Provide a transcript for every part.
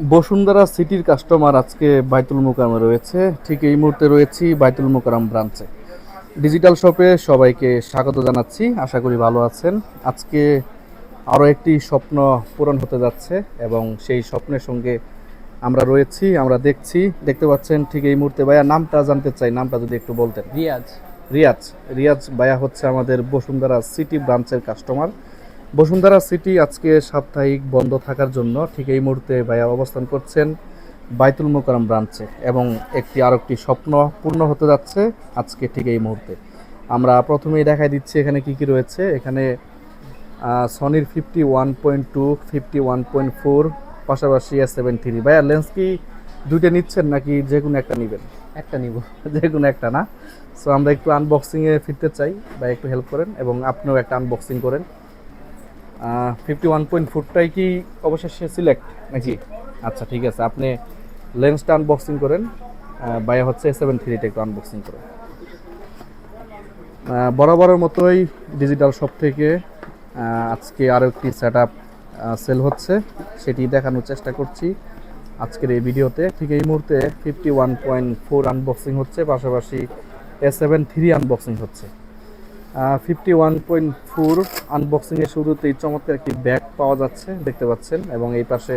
বসুন্ধরা সিটির কাস্টমার আজকে বাইতুল মোকারমে রয়েছে। ঠিক এই মুহূর্তে রয়েছি বাইতুল মোকারম ব্রাঞ্চে। ডিজিটাল শপে সবাইকে স্বাগত জানাচ্ছি আশা করি ভালো আছেন। আজকে আরও একটি স্বপ্ন পূরণ হতে যাচ্ছে এবং সেই স্বপ্নের সঙ্গে আমরা রয়েছি আমরা দেখছি। দেখতে পাচ্ছেন ঠিক এই মুহূর্তে ভাইয়া নামটা জানতে চাই নামটা যদি একটু বলতেন। রিয়াজ। রিয়াজ। রিয়াজ ভাইয়া হচ্ছে আমাদের বসুন্ধরা সিটি ব্রাঞ্চের কাস্টমার। বসুন্ধরা সিটি আজকে সাপ্তাহিক বন্ধ থাকার জন্য ঠিক এই মুহূর্তে ভাইয়া অবস্থান করছেন বাইতুল মোকারম ব্রাঞ্চে এবং একটি আর একটি স্বপ্ন পূর্ণ হতে যাচ্ছে আজকে ঠিক এই মুহূর্তে। আমরা প্রথমেই দেখাই দিচ্ছি এখানে কি কি রয়েছে। এখানে সনির fifty one point two fifty one point four পাশাপাশি এস সেভেন থ্রি ভাইয়া লেন্স কি দুইটা নিচ্ছেন নাকি যে কোনো একটা নেবেন? একটা নিব। যে কোনো একটা না। সো আমরা একটু আনবক্সিংয়ে ফিরতে চাই। বা একটু হেল্প করেন এবং আপনিও একটা আনবক্সিং করেন। ফিফটি ওয়ান পয়েন্ট ফোরটাই কি অবশেষে সিলেক্ট নাকি আচ্ছা ঠিক আছে। আপনি লেন্সটা আনবক্সিং করেন। বাইয়া হচ্ছে সেভেন থ্রিটা একটু আনবক্সিং করেন। বরাবরের মতোই ডিজিটাল শপ থেকে আজকে আরও একটি সেট আপ সেল হচ্ছে। সেটি দেখানোর চেষ্টা করছি আজকের এই ভিডিওতে। ঠিক এই মুহূর্তে fifty one point four unboxing হচ্ছে। পাশাপাশি এস সেভেন থ্রি আনবক্সিং হচ্ছে। ফিফটি ওয়ান পয়েন্ট ফোর আনবক্সিংয়ের শুরুতেই চমৎকার একটি ব্যাগ পাওয়া যাচ্ছে দেখতে পাচ্ছেন এবং এই পাশে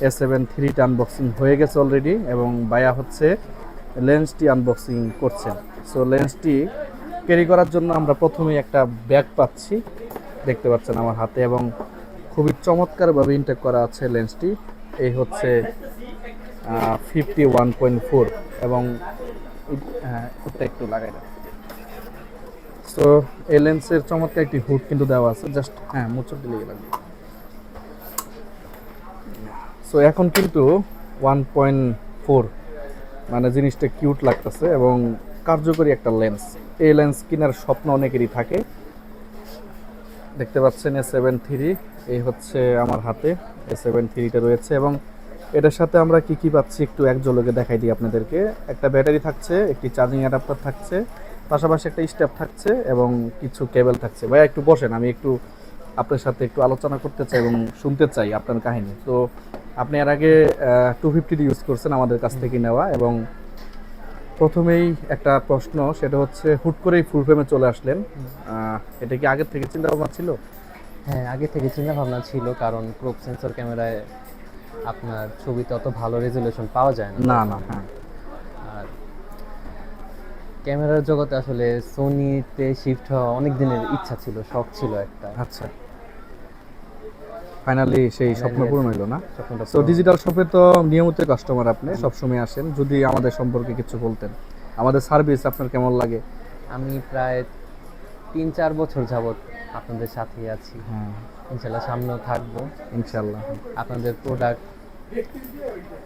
এস সেভেন থ্রিটা আনবক্সিং হয়ে গেছে অলরেডি এবং বায়া হচ্ছে লেন্সটি আনবক্সিং করছেন সো লেন্সটি ক্যারি করার জন্য আমরা প্রথমেই একটা ব্যাগ পাচ্ছি দেখতে পাচ্ছেন আমার হাতে এবং খুবই চমৎকারভাবে ইনটেক করা আছে লেন্সটি এই হচ্ছে ফিফটি ওয়ান পয়েন্ট ফোর এবং হ্যাঁ, একটু লাগাই সো এই লেন্সের চমৎকার একটি হুড কিন্তু দেওয়া আছে। জাস্ট হ্যাঁ মুচর দিলেই লাগবে। সো এখন কিন্তু ওয়ান পয়েন্ট ফোর মানে জিনিসটা কিউট লাগতেছে এবং কার্যকরী একটা লেন্স। এই লেন্স কেনার স্বপ্ন অনেকেরই থাকে। দেখতে পাচ্ছেন এ সেভেন থ্রি, এই হচ্ছে আমার হাতে। এ সেভেন থ্রিটা রয়েছে এবং এটার সাথে আমরা কি কি পাচ্ছি একটু এক ঝলকে দেখাই দিই আপনাদেরকে। একটা ব্যাটারি থাকছে, একটি চার্জিং অ্যাডাপ্টার থাকছে পাশাপাশি একটা স্টেপ থাকছে এবং কিছু কেবল থাকছে। ভাইয়া একটু বসেন আমি একটু আপনার সাথে একটু আলোচনা করতে চাই এবং শুনতে চাই আপনার কাহিনী। তো আপনি এর আগে টু ফিফটি ইউজ করছেন আমাদের কাছ থেকে নেওয়া এবং প্রথমেই একটা প্রশ্ন সেটা হচ্ছে হুট করেই ফুল ফ্রেমে চলে আসলেন। এটা কি আগের থেকে চিন্তা ভাবনা ছিল? হ্যাঁ আগে থেকে চিন্তা ভাবনা ছিল কারণ ক্রোপ সেন্সর ক্যামেরায় আপনার ছবিতে অত ভালো রেজুলেশন পাওয়া যায় না। না না হ্যাঁ। ক্যামেরার জগতে আসলে সোনিতে শিফট হওয়া অনেক দিনের ইচ্ছা ছিল শখ ছিল একটা। আচ্ছা। ফাইনালি সেই স্বপ্ন পূরণ হইল না? স্বপ্নটা তো ডিজিটাল শপে তো নিয়মিত কাস্টমার আপনি সবসময় আসেন। যদি আমাদের সম্পর্কে কিছু বলতেন। আমাদের সার্ভিস আপনার কেমন লাগে? আমি প্রায় তিন চার বছর যাবত আপনাদের সাথে আছি। হ্যাঁ। ইনশাল্লাহ সামনেও থাকব। ইনশাল্লাহ। আপনাদের প্রোডাক্ট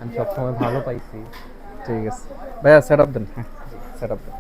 আমি সবসময় ভালো পাইছি। ঠিক আছে। ভাইয়া সেট আপ দেন। হ্যাঁ সেট আপ দেন।